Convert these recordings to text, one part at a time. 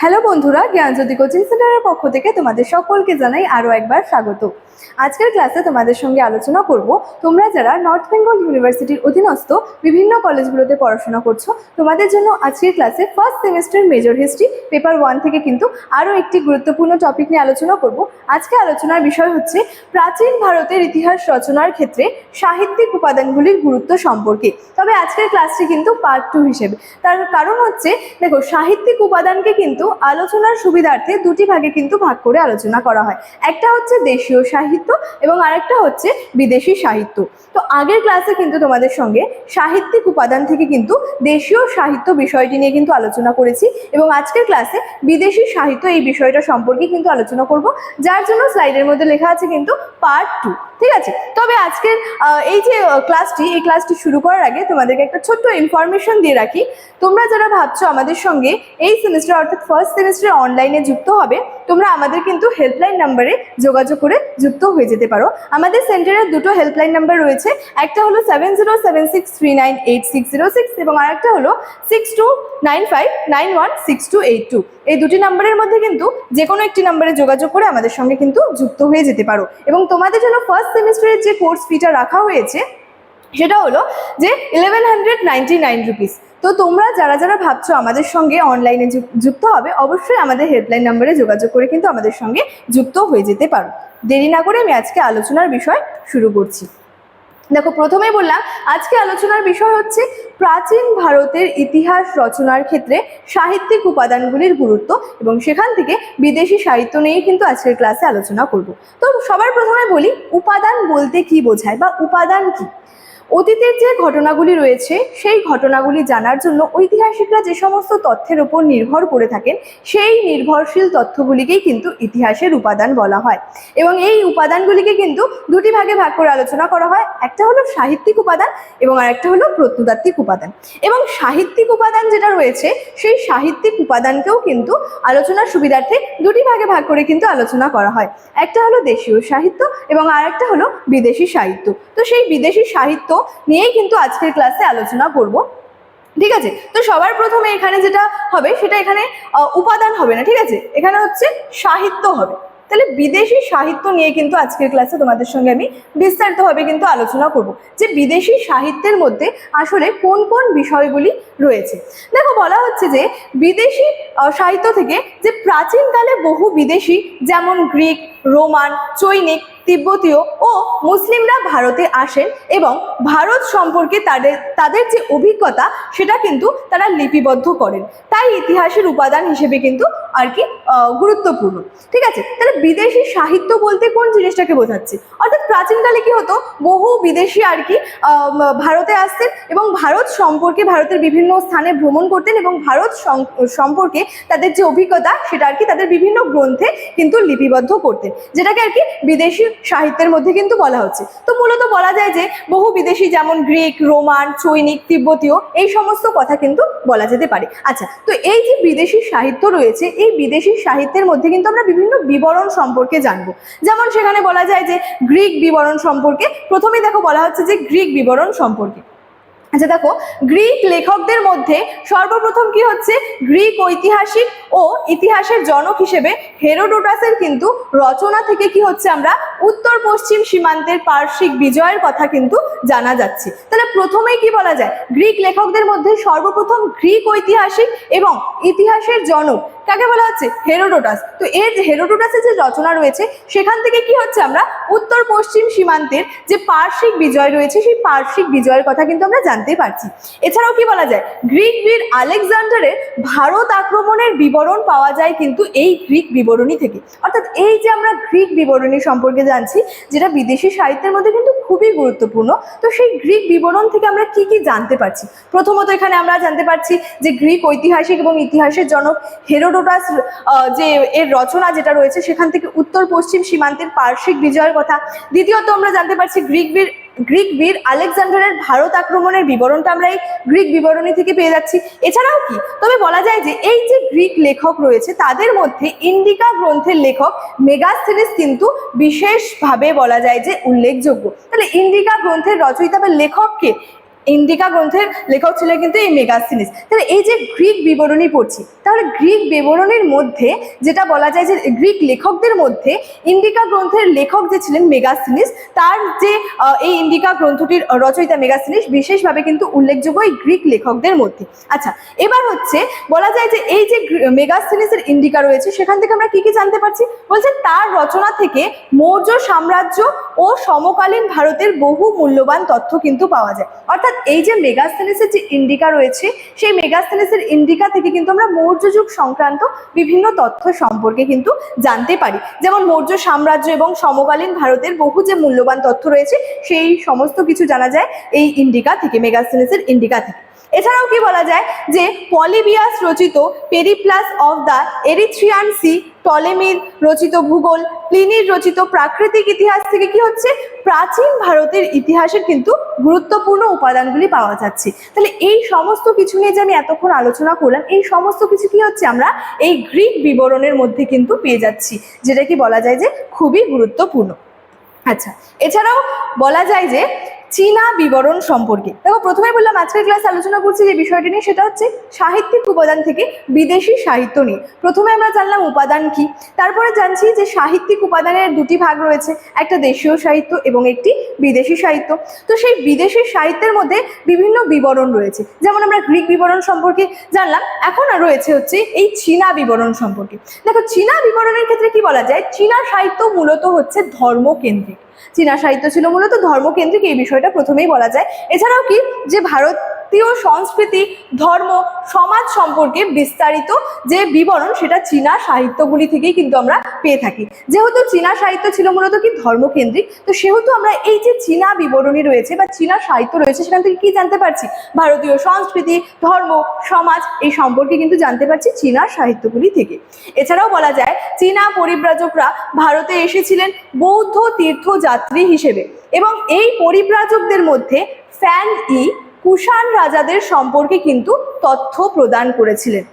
Hello বন্ধুরা, জ্ঞানজ্যোতি coaching সেন্টারের পক্ষ থেকে তোমাদের সকলকে জানাই আরও একবার স্বাগত। আজকের ক্লাসে তোমাদের সঙ্গে আলোচনা করব, তোমরা যারা নর্থ বেঙ্গল ইউনিভার্সিটির অধীনস্থ বিভিন্ন কলেজগুলোতে পড়াশোনা করছ, তোমাদের জন্য আজকের ক্লাসে first semester major history paper one থেকে কিন্তু আরও একটি গুরুত্বপূর্ণ টপিক নিয়ে আলোচনা করব। আজকে আলোচনার বিষয় হচ্ছে প্রাচীন ভারতের ইতিহাস রচনার ক্ষেত্রে সাহিত্যিক উপাদানগুলির গুরুত্ব সম্পর্কে। তবে আজকের ক্লাসটি কিন্তু পার্ট টু হিসেবে। তার কারণ হচ্ছে, দেখো, সাহিত্যিক উপাদানকে কিন্তু আলোচনার সুবিধার্থে দুটি ভাগে কিন্তু ভাগ করে আলোচনা করা হয়। একটা হচ্ছে দেশীয় সাহিত্য এবং আরেকটা হচ্ছে বিদেশি সাহিত্য। তো আগের ক্লাসে কিন্তু তোমাদের সঙ্গে সাহিত্যিক উপাদান থেকে কিন্তু দেশীয় সাহিত্য বিষয়টি নিয়ে কিন্তু আলোচনা করেছি এবং আজকের ক্লাসে বিদেশি সাহিত্য এই বিষয়টা সম্পর্কে কিন্তু আলোচনা করব, যার জন্য স্লাইডের মধ্যে লেখা আছে কিন্তু পার্ট টু ঠিক আছে? তবে আজকের এই যে ক্লাসটি, এই ক্লাসটি শুরু করার আগে তোমাদেরকে একটা ছোট্ট ইনফরমেশন দিয়ে রাখি। তোমরা যারা ভাবছ আমাদের সঙ্গে এই সেমিস্টার অর্থাৎ ফার্স্ট সেমিস্টারে অনলাইনে যুক্ত হবে, তোমরা আমাদের কিন্তু হেল্পলাইন নাম্বারে যোগাযোগ করে যুক্ত হয়ে যেতে পারো। আমাদের সেন্টারের দুটো হেল্পলাইন নাম্বার রয়েছে, একটা হলো seven zero seven six three nine eight six zero six এবং আরেকটা হলো six two nine five nine one six two eight two এই দুটি নাম্বারের মধ্যে কিন্তু যে কোনো একটি নাম্বারে যোগাযোগ করে আমাদের সঙ্গে কিন্তু যুক্ত হয়ে যেতে পারো। এবং তোমাদের জন্য ফার্স্ট সেমিস্টারের যে কোর্স ফিটা রাখা হয়েছে, সেটা হলো যে eleven hundred ninety nine rupees তো তোমরা যারা যারা ভাবছ আমাদের সঙ্গে অনলাইনে যুক্ত হবে, অবশ্যই আমাদের হেল্পলাইন নাম্বারে যোগাযোগ করে কিন্তু আমাদের সঙ্গে যুক্ত হয়ে যেতে পারো। দেরি না করে আমি আজকে আলোচনার বিষয় শুরু করছি। দেখো প্রথমে বললাম, আজকে আলোচনার বিষয় হচ্ছে প্রাচীন ভারতের ইতিহাস রচনার ক্ষেত্রে সাহিত্যিক উপাদানগুলির গুরুত্ব এবং সেখান থেকে বিদেশি সাহিত্য নিয়েই কিন্তু আজকের ক্লাসে আলোচনা করব। তো সবার প্রথমে বলি, উপাদান বলতে কি বোঝায় বা উপাদান কি? অতীতের যে ঘটনাগুলি রয়েছে, সেই ঘটনাগুলি জানার জন্য ঐতিহাসিকরা যে সমস্ত তথ্যের উপর নির্ভর করে থাকেন, সেই নির্ভরশীল তথ্যগুলিকেই কিন্তু ইতিহাসের উপাদান বলা হয়। এবং এই উপাদানগুলিকে কিন্তু দুটি ভাগে ভাগ করে আলোচনা করা হয়। একটা হলো সাহিত্যিক উপাদান এবং আরেকটা হলো প্রত্নতাত্ত্বিক উপাদান। এবং সাহিত্যিক উপাদান যেটা রয়েছে, সেই সাহিত্যিক উপাদানকেও কিন্তু আলোচনার সুবিধার্থে দুটি ভাগে ভাগ করে কিন্তু আলোচনা করা হয়। একটা হলো দেশীয় সাহিত্য এবং আরেকটা হলো বিদেশি সাহিত্য। তো সেই বিদেশি সাহিত্য নিয়েই কিন্তু আজকের ক্লাসে আলোচনা করব। ঠিক আছে? তো সবার প্রথমে এখানে যেটা হবে, সেটা এখানে উপাদান হবে না, ঠিক আছে? এখানে হচ্ছে সাহিত্য হবে। তাহলে বিদেশি সাহিত্য নিয়ে কিন্তু আজকের ক্লাসে তোমাদের সঙ্গে আমি বিস্তারিতভাবে কিন্তু আলোচনা করব। যে বিদেশি সাহিত্যের মধ্যে আসলে কোন কোন বিষয়গুলি রয়েছে? দেখো, বলা হচ্ছে যে বিদেশি সাহিত্য থেকে যে প্রাচীনকালে বহু বিদেশি, যেমন গ্রিক, রোমান, চৈনিক তিব্বতীয় ও মুসলিমরা ভারতে আসেন এবং ভারত সম্পর্কে তাদের তাদের যে অভিজ্ঞতা, সেটা কিন্তু তারা লিপিবদ্ধ করেন। তাই ইতিহাসের উপাদান হিসেবে কিন্তু আর কি গুরুত্বপূর্ণ। ঠিক আছে? তাহলে বিদেশি সাহিত্য বলতে কোন জিনিসটাকে বোঝাচ্ছে? অর্থাৎ প্রাচীনকালে কি হতো? বহু বিদেশি আর কি ভারতে আসতেন এবং ভারত সম্পর্কে ভারতের বিভিন্ন স্থানে ভ্রমণ করতেন এবং ভারত সম্পর্কে তাদের যে অভিজ্ঞতা, সেটা আর কি তাদের বিভিন্ন গ্রন্থে কিন্তু লিপিবদ্ধ করতেন। যেটাকে আর কি বিদেশি সাহিত্যের মধ্যে কিন্তু বলা হচ্ছে। তো মূলত বলা যায় যে, বহু বিদেশি যেমন গ্রিক, রোমান, চৈনিক, তিব্বতীয়, এই সমস্ত কথা কিন্তু বলা যেতে পারে। আচ্ছা তো এই যে বিদেশি সাহিত্য রয়েছে, এই বিদেশি সাহিত্যের মধ্যে কিন্তু আমরা বিভিন্ন বিবরণ সম্পর্কে জানব। যেমন সেখানে বলা যায় যে, গ্রিক বিবরণ সম্পর্কে প্রথমে দেখো বলা হচ্ছে যে, গ্রিক বিবরণ সম্পর্কে। আচ্ছা দেখো, গ্রিক লেখকদের মধ্যে সর্বপ্রথম কি হচ্ছে? গ্রিক ঐতিহাসিক ও ইতিহাসের জনক হিসেবে হেরোডোটাসের কিন্তু রচনা থেকে কি হচ্ছে আমরা? উত্তর পশ্চিম সীমান্তের পার্শ্বিক বিজয়ের কথা কিন্তু জানা যাচ্ছে। তাহলে প্রথমেই কি বলা যায়? গ্রিক লেখকদের মধ্যে সর্বপ্রথম গ্রিক ঐতিহাসিক এবং ইতিহাসের জনক কাকে বলা হচ্ছে? হেরোডোটাস। তো এর হেরোডোটাসের যে রচনা রয়েছে, সেখান থেকে কি হচ্ছে আমরা? উত্তর পশ্চিম সীমান্তের যে পার্শ্বিক বিজয় রয়েছে, সেই পার্শ্বিক বিজয়ের কথা কিন্তু আমরা জানতে পারছি। এছাড়াও কি বলা যায়? গ্রিক বীর আলেকজান্ডারের ভারত আক্রমণের বিবরণ পাওয়া যায় কিন্তু এই গ্রিক বিবরণী থেকে। অর্থাৎ এই যে আমরা গ্রিক বিবরণী সম্পর্কে জানছি, যেটা বিদেশি সাহিত্যের মধ্যে কিন্তু খুবই গুরুত্বপূর্ণ, তো সেই গ্রিক বিবরণ থেকে আমরা কি কি জানতে পারছি? প্রথমত এখানে আমরা জানতে পারছি যে গ্রিক ঐতিহাসিক এবং ইতিহাসের জনক হেরোডোটাস যে এর রচনা যেটা রয়েছে, সেখান থেকে উত্তর পশ্চিম সীমান্তের পার্শ্বিক বিজয়ের কথা। দ্বিতীয়ত, আমরা জানতে পারছি গ্রিক বীর গ্রিক বীর আলেকজান্ডারের ভারত আক্রমণের বিবরণটা আমরা এই গ্রিক বিবরণী থেকে পেয়ে যাচ্ছি। এছাড়াও কি? তবে বলা যায় যে, এই যে গ্রিক লেখক রয়েছে, তাদের মধ্যে ইন্ডিকা গ্রন্থের লেখক মেগাস্থিনিস কিন্তু বিশেষভাবে বলা যায় যে উল্লেখযোগ্য। তাহলে ইন্ডিকা গ্রন্থের রচয়িতা বা লেখককে ইন্ডিকা গ্রন্থের লেখক ছিলেন কিন্তু এই মেগাস্তিনিস। তাহলে এই যে গ্রিক বিবরণী পড়ছি, তাহলে গ্রিক বিবরণীর মধ্যে যেটা বলা যায় যে গ্রিক লেখকদের মধ্যে ইন্ডিকা গ্রন্থের লেখক যে ছিলেন মেগাস্তিনিস, তার যে এই ইন্ডিকা গ্রন্থটির রচয়িতা মেগাস্তিনিস বিশেষভাবে কিন্তু উল্লেখযোগ্য এই গ্রিক লেখকদের মধ্যে। আচ্ছা এবার হচ্ছে বলা যায় যে এই যে মেগাস্তিনিসের ইন্ডিকা রয়েছে, সেখান থেকে আমরা কি কি জানতে পারছি? বলছে তার রচনা থেকে মৌর্য সাম্রাজ্য ও সমকালীন ভারতের বহু মূল্যবান তথ্য কিন্তু পাওয়া যায়। অর্থাৎ এই যে মেগাস্তেনিসের যে ইন্ডিকা রয়েছে, সেই মেগাস্তেনিসের ইন্ডিকা থেকে কিন্তু আমরা মৌর্য যুগ সংক্রান্ত বিভিন্ন তথ্য সম্পর্কে কিন্তু জানতে পারি। যেমন মৌর্য সাম্রাজ্য এবং সমকালীন ভারতের বহু যে মূল্যবান তথ্য রয়েছে, সেই সমস্ত কিছু জানা যায় এই ইন্ডিকা থেকে, মেগাস্তেনিসের ইন্ডিকা থেকে। এছাড়াও কি বলা যায় যে পলিবিয়াস রচিত Periplus of the Erythraean Sea টলেমির রচিত ভূগোল, প্লিনির রচিত প্রাকৃতিক ইতিহাস থেকে কি হচ্ছে? প্রাচীন ভারতের ইতিহাসের কিন্তু গুরুত্বপূর্ণ উপাদানগুলি পাওয়া যাচ্ছে। তাহলে এই সমস্ত কিছু নিয়ে যে আমি এতক্ষণ আলোচনা করলাম, এই সমস্ত কিছু কি হচ্ছে? আমরা এই গ্রিক বিবরণের মধ্যে কিন্তু পেয়ে যাচ্ছি, যেটা কি বলা যায় যে খুবই গুরুত্বপূর্ণ। আচ্ছা এছাড়াও বলা যায় যে চীনা বিবরণ সম্পর্কে। দেখো প্রথমে বললাম, আজকের ক্লাস আলোচনা করছি যে বিষয়টি নিয়ে, সেটা হচ্ছে সাহিত্যিক উপাদান থেকে বিদেশি সাহিত্য নিয়ে। প্রথমে আমরা জানলাম উপাদান কি, তারপরে জানছি যে সাহিত্যিক উপাদানের দুটি ভাগ রয়েছে, একটা দেশীয় সাহিত্য এবং একটি বিদেশি সাহিত্য। তো সেই বিদেশি সাহিত্যের মধ্যে বিভিন্ন বিবরণ রয়েছে, যেমন আমরা গ্রিক বিবরণ সম্পর্কে জানলাম, এখন রয়েছে হচ্ছে এই চীনা বিবরণ সম্পর্কে। দেখো, চীনা বিবরণের ক্ষেত্রে কি বলা যায়, চীনা সাহিত্য মূলত হচ্ছে ধর্মকেন্দ্রিক। চীনা সাহিত্য ছিল মূলত ধর্মকেন্দ্রিক এই বিষয়টা প্রথমেই বলা যায়। এছাড়াও কি যে ভারতীয় সংস্কৃতি, ধর্ম, সমাজ সম্পর্কে বিস্তারিত যে বিবরণ সেটা চীনা সাহিত্যগুলি থেকেই কিন্তু আমরা পেয়ে থাকি। যেহেতু চীনা সাহিত্য ছিল মূলত কি ধর্মকেন্দ্রিক, তো সেহেতু আমরা এই যে চীনা বিবরণী রয়েছে বা চীনা সাহিত্য রয়েছে সেখান থেকে কি জানতে পারছি? ভারতীয় সংস্কৃতি, ধর্ম, সমাজ এই সম্পর্কে কিন্তু জানতে পারছি চীনা সাহিত্যগুলি থেকে। এছাড়াও বলা যায়, চীনা পরিব্রাজকরা ভারতে এসেছিলেন বৌদ্ধ তীর্থযাত্রী হিসেবে এবং এই পরিব্রাজকদের মধ্যে ফ্যান ই কুষাণ রাজাদের সম্পর্কে কিন্তু তথ্য প্রদান করেছিলেন।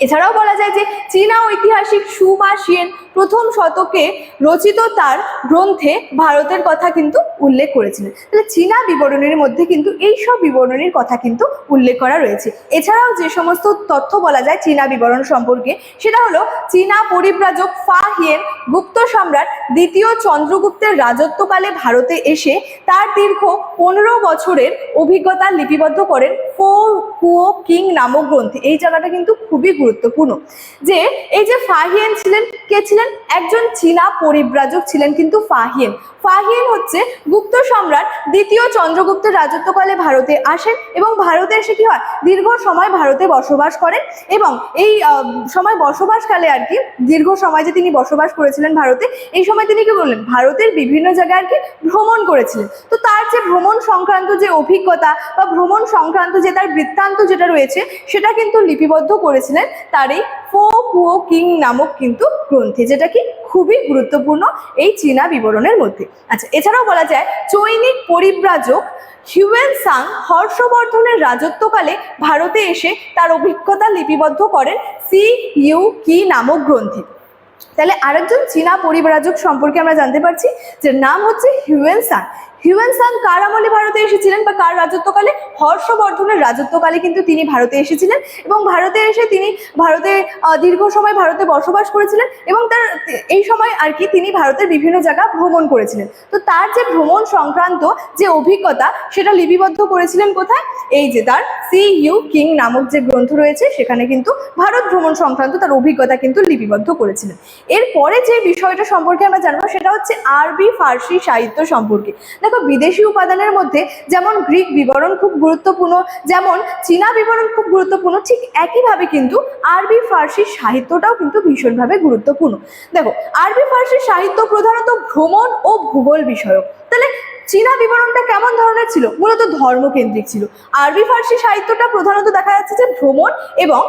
এছাড়াও বলা যায় যে চীনা ঐতিহাসিক সুমা সিয়েন প্রথম শতকে রচিত তার গ্রন্থে ভারতের কথা কিন্তু উল্লেখ করেছিলেন। তাহলে চীনা বিবরণের মধ্যে কিন্তু এই সব বিবরণীর কথা কিন্তু উল্লেখ করা রয়েছে। এছাড়াও যে সমস্ত তথ্য বলা যায় চীনা বিবরণ সম্পর্কে, সেটা হলো চীনা পরিব্রাজক ফা হিয়েন গুপ্ত সম্রাট দ্বিতীয় চন্দ্রগুপ্তের রাজত্বকালে ভারতে এসে তার দীর্ঘ পনেরো বছরের অভিজ্ঞতা লিপিবদ্ধ করেন ফো কুয়ো কিং নামক গ্রন্থে। এই জায়গাটা কিন্তু খুবই গুরুত্বপূর্ণ। যে এই যে ফাহিয়েন ছিলেন, কে ছিলেন? একজন চীনা পরিব্রাজক ছিলেন কিন্তু ফাহিয়েন। ফাহিয়েন হচ্ছে গুপ্ত সম্রাট, দ্বিতীয় চন্দ্রগুপ্তের রাজত্বকালে ভারতে আসেন এবং ভারতে এসে কি হয়? দীর্ঘ সময় ভারতে বসবাস করেন এবং এই সময় বসবাসকালে আর কি, দীর্ঘ সময় যে তিনি বসবাস করেছিলেন ভারতে, এই সময় তিনি কি বললেন? ভারতের বিভিন্ন জায়গায় আর কি ভ্রমণ করেছিলেন। তো তার যে ভ্রমণ সংক্রান্ত যে অভিজ্ঞতা বা ভ্রমণ সংক্রান্ত যে তার বৃত্তান্ত যেটা রয়েছে, সেটা কিন্তু লিপিবদ্ধ করেছিলেন। তার এই ফো কুও কিং নামক কিন্তু গ্রন্থে, যেটা কি খুবই গুরুত্বপূর্ণ এই চীনা বিবরণের মধ্যে। আচ্ছা এছাড়াও বলা যায় চৈনিক পরিব্রাজক হিউয়েন সাং হর্ষবর্ধনের রাজত্বকালে ভারতে এসে তার অভিজ্ঞতা লিপিবদ্ধ করেন সি ইউ কি নামক গ্রন্থে। তাহলে আরেকজন চীনা পরিব্রাজক সম্পর্কে আমরা জানতে পারছি যে নাম হচ্ছে হিউয়েন সাং। হিউয়েন সাং কার আমলে ভারতে এসেছিলেন বা কার রাজত্বকালে? হর্ষবর্ধনের রাজত্বকালে কিন্তু তিনি ভারতে এসেছিলেন এবং ভারতে এসে তিনি ভারতে দীর্ঘ সময় ভারতে বসবাস করেছিলেন এবং তার, এই সময় আর কি তিনি ভারতের বিভিন্ন জায়গা ভ্রমণ করেছিলেন। তো তার যে ভ্রমণ সংক্রান্ত যে অভিজ্ঞতা, সেটা লিপিবদ্ধ করেছিলেন কোথায়? এই যে তার সি ইউ কিং নামক যে গ্রন্থ রয়েছে, সেখানে কিন্তু ভারত ভ্রমণ সংক্রান্ত তার অভিজ্ঞতা কিন্তু লিপিবদ্ধ করেছিলেন। এরপরে যে বিষয়টা সম্পর্কে আমরা জানব, সেটা হচ্ছে আরবি ফার্সি সাহিত্য সম্পর্কে। দেখো, বিদেশি উপাদানের মধ্যে যেমন গ্রিক বিবরণ খুব গুরুত্বপূর্ণ। যেমন, চীনা বিবরণ খুব গুরুত্বপূর্ণ, ঠিক একইভাবে কিন্তু আরবি, ফার্সি সাহিত্যটাও কিন্তু ভীষণভাবে গুরুত্বপূর্ণ। দেখো, আরবি, ফার্সি সাহিত্য প্রধানত ভ্রমণ ও ভূগোল বিষয়ক। তাহলে চীনা বিবরণটা কেমন ধরনের ছিল? মূলত ধর্মকেন্দ্রিক ছিল। আরবি, ফার্সি সাহিত্যটা প্রধানত দেখা যাচ্ছে যে ভ্রমণ এবং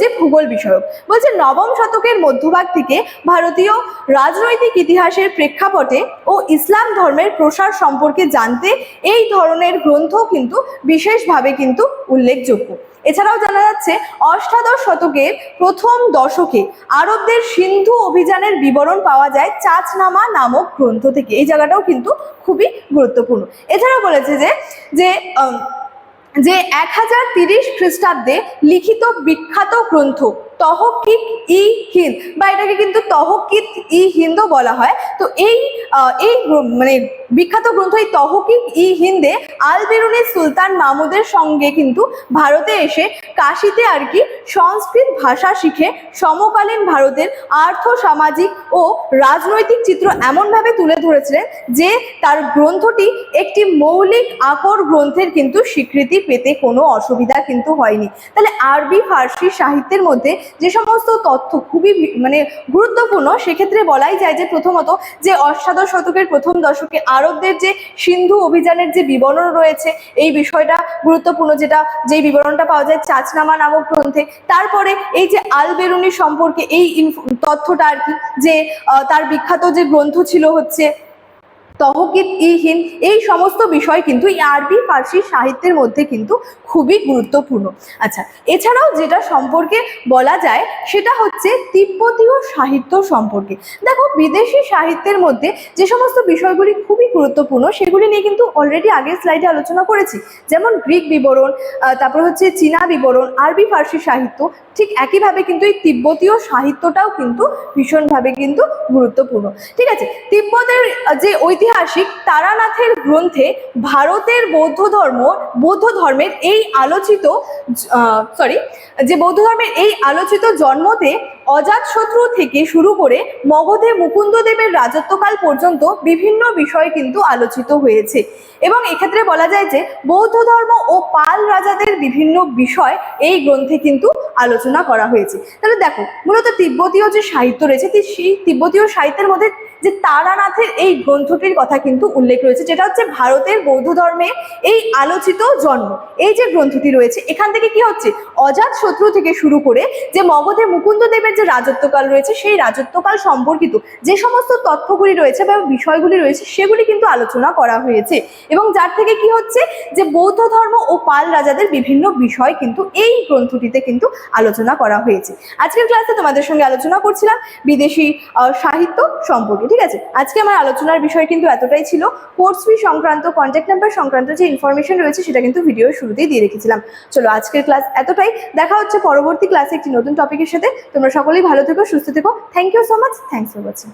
যে ভূগোল বিষয়ক। বলছে নবম শতকের মধ্যভাগ থেকে ভারতীয় রাজনৈতিক ইতিহাসের প্রেক্ষাপটে ও ইসলাম ধর্মের প্রসার সম্পর্কে জানতে এই ধরনের গ্রন্থ কিন্তু বিশেষভাবে কিন্তু উল্লেখযোগ্য। এছাড়াও জানা যাচ্ছে, অষ্টাদশ শতকের প্রথম দশকে আরবদের সিন্ধু অভিযানের বিবরণ পাওয়া যায় চাচনামা নামক গ্রন্থ থেকে। এই জায়গাটাও কিন্তু খুবই গুরুত্বপূর্ণ। এছাড়া বলেছে যে যে যে এক হাজার তিরিশ খ্রিস্টাব্দে লিখিত বিখ্যাত গ্রন্থ তহকিক ই হিন্দ, বা এটাকে কিন্তু তহকিত ই হিন্দও বলা হয়। তো এই এই মানে বিখ্যাত গ্রন্থ এই তহকিক ই হিন্দে আল বেরুনি সুলতান মাহমুদের সঙ্গে কিন্তু ভারতে এসে কাশিতে আর কি সংস্কৃত ভাষা শিখে সমকালীন ভারতের আর্থ, সামাজিক ও রাজনৈতিক চিত্র এমনভাবে তুলে ধরেছিলেন যে তার গ্রন্থটি একটি মৌলিক আকর গ্রন্থের কিন্তু স্বীকৃতি পেতে কোনো অসুবিধা কিন্তু হয়নি। তাহলে আরবি, ফার্সি সাহিত্যের মধ্যে যে সমস্ত তথ্য খুবই মানে গুরুত্বপূর্ণ, সেক্ষেত্রে বলাই যায় যে প্রথমত যে অষ্টাদশ শতকের প্রথম দশকে আরবদের যে সিন্ধু অভিযানের যে বিবরণ রয়েছে, এই বিষয়টা গুরুত্বপূর্ণ যেটা যেই বিবরণটা পাওয়া যায় চাচনামা নামক গ্রন্থে। তারপরে এই যে আল বেরুনি সম্পর্কে এই তথ্যটা আর কি, যে তার বিখ্যাত যে গ্রন্থ ছিল হচ্ছে তহকিত ই হিন্দ, এই সমস্ত বিষয় কিন্তু এই আরবি, ফার্সি সাহিত্যের মধ্যে কিন্তু খুবই গুরুত্বপূর্ণ। আচ্ছা এছাড়াও যেটা সম্পর্কে বলা যায়, সেটা হচ্ছে তিব্বতীয় সাহিত্য সম্পর্কে। দেখো, বিদেশি সাহিত্যের মধ্যে যে সমস্ত বিষয়গুলি খুবই গুরুত্বপূর্ণ, সেগুলি নিয়ে কিন্তু অলরেডি আগের স্লাইডে আলোচনা করেছি। যেমন গ্রিক বিবরণ তারপর হচ্ছে চীনা বিবরণ, আরবি, ফার্সি সাহিত্য, ঠিক একইভাবে কিন্তু এই তিব্বতীয় সাহিত্যটাও কিন্তু ভীষণভাবে কিন্তু গুরুত্বপূর্ণ। ঠিক আছে, তিব্বতের যে যে ঐতিহাসিক তারানাথের গ্রন্থে ভারতের বৌদ্ধ ধর্ম, বৌদ্ধ ধর্মের এই আলোচিত সরি যে বৌদ্ধ ধর্মের এই আলোচিত জন্মতে অজাতশত্রু থেকে শুরু করে মগধে মুকুন্দদেবের রাজত্বকাল পর্যন্ত বিভিন্ন বিষয় কিন্তু আলোচিত হয়েছে। এবং এক্ষেত্রে বলা যায় যে বৌদ্ধ ধর্ম ও পাল রাজাদের বিভিন্ন বিষয় এই গ্রন্থে কিন্তু আলোচনা করা হয়েছে। তাহলে দেখো, মূলত তিব্বতীয় যে সাহিত্য রয়েছে সেই তিব্বতীয় সাহিত্যের মধ্যে যে তারানাথের এই গ্রন্থটির কথা কিন্তু উল্লেখ রয়েছে, যেটা হচ্ছে ভারতের বৌদ্ধ ধর্মে এই আলোচিত জন্ম। এই যে গ্রন্থটি রয়েছে, এখান থেকে কি হচ্ছে? অজাত শত্রু থেকে শুরু করে যে মগধে মুকুন্দদেবের যে রাজত্বকাল রয়েছে, সেই রাজত্বকাল সম্পর্কিত যে সমস্ত তথ্যগুলি রয়েছে বা বিষয়গুলি রয়েছে, সেগুলি কিন্তু আলোচনা করা হয়েছে। এবং যার থেকে কি হচ্ছে? যে বৌদ্ধ ধর্ম ও পাল রাজাদের বিভিন্ন বিষয় কিন্তু এই গ্রন্থটিতে কিন্তু আলোচনা করা হয়েছে। আজকের ক্লাসে তোমাদের সঙ্গে আলোচনা করছিলাম বিদেশি সাহিত্য সম্পর্কে। ঠিক আছে? আজকে আমার আলোচনার বিষয় কিন্তু এতটাই ছিল। কোর্স ফি সংক্রান্ত কন্ট্যাক্ট নাম্বার সংক্রান্ত যে ইনফরমেশন রয়েছে, সেটা কিন্তু ভিডিওর শুরুতেই দিয়ে রেখেছিলাম। চলো, আজকের ক্লাস এতটাই। দেখা হচ্ছে পরবর্তী ক্লাসে একটি নতুন টপিকের সাথে। তোমরা সকলেই ভালো থেকো, সুস্থ থেকো। Thank you so much thanks for watching